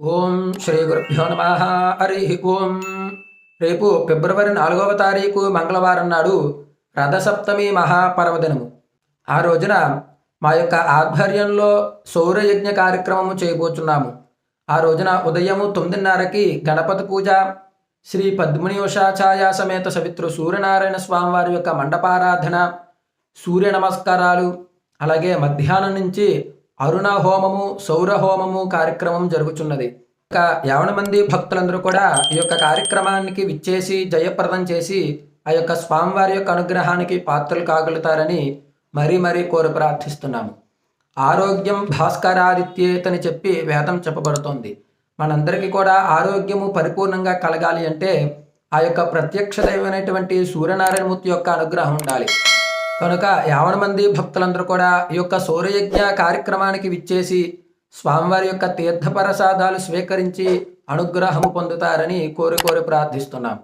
ఓం శ్రీ గురుభ్యో నమ. హరి ఓం. రేపు ఫిబ్రవరి నాలుగవ తారీఖు మంగళవారం నాడు రథసప్తమి మహాపర్వదినము. ఆ రోజున మా యొక్క ఆధ్వర్యంలో సౌరయజ్ఞ కార్యక్రమము చేయబోతున్నాము ఆ రోజున ఉదయము తొమ్మిదిన్నరకి గణపతి పూజ శ్రీ పద్మిని ఉషాఛాయ సమేత సవిత్రు సూర్యనారాయణ స్వామి వారి యొక్క మండపారాధన సూర్య నమస్కారాలు అలాగే మధ్యాహ్నం నుంచి అరుణ హోమము సౌర హోమము కార్యక్రమం జరుగుతున్నది ఇంకా యావన మంది భక్తులందరూ కూడా ఈ యొక్క కార్యక్రమానికి విచ్చేసి జయప్రదం చేసి ఆ యొక్క స్వామివారి యొక్క అనుగ్రహానికి పాత్రలు కాగలుగుతారని మరీ మరీ కోరి ప్రార్థిస్తున్నాము. ఆరోగ్యం భాస్కరాదిత్యేతని చెప్పి వేదం చెప్పబడుతోంది. మనందరికీ కూడా ఆరోగ్యము పరిపూర్ణంగా కలగాలి అంటే ఆ యొక్క ప్రత్యక్ష దైవమైనటువంటి సూర్యనారాయణమూర్తి యొక్క అనుగ్రహం ఉండాలి. కనుక యావన మంది భక్తులందరూ కూడా ఈ యొక్క సూర్యయజ్ఞ కార్యక్రమానికి విచ్చేసి స్వామివారి యొక్క తీర్థప్రసాదాలు స్వీకరించి అనుగ్రహము పొందుతారని కోరి కోరి ప్రార్థిస్తున్నాం.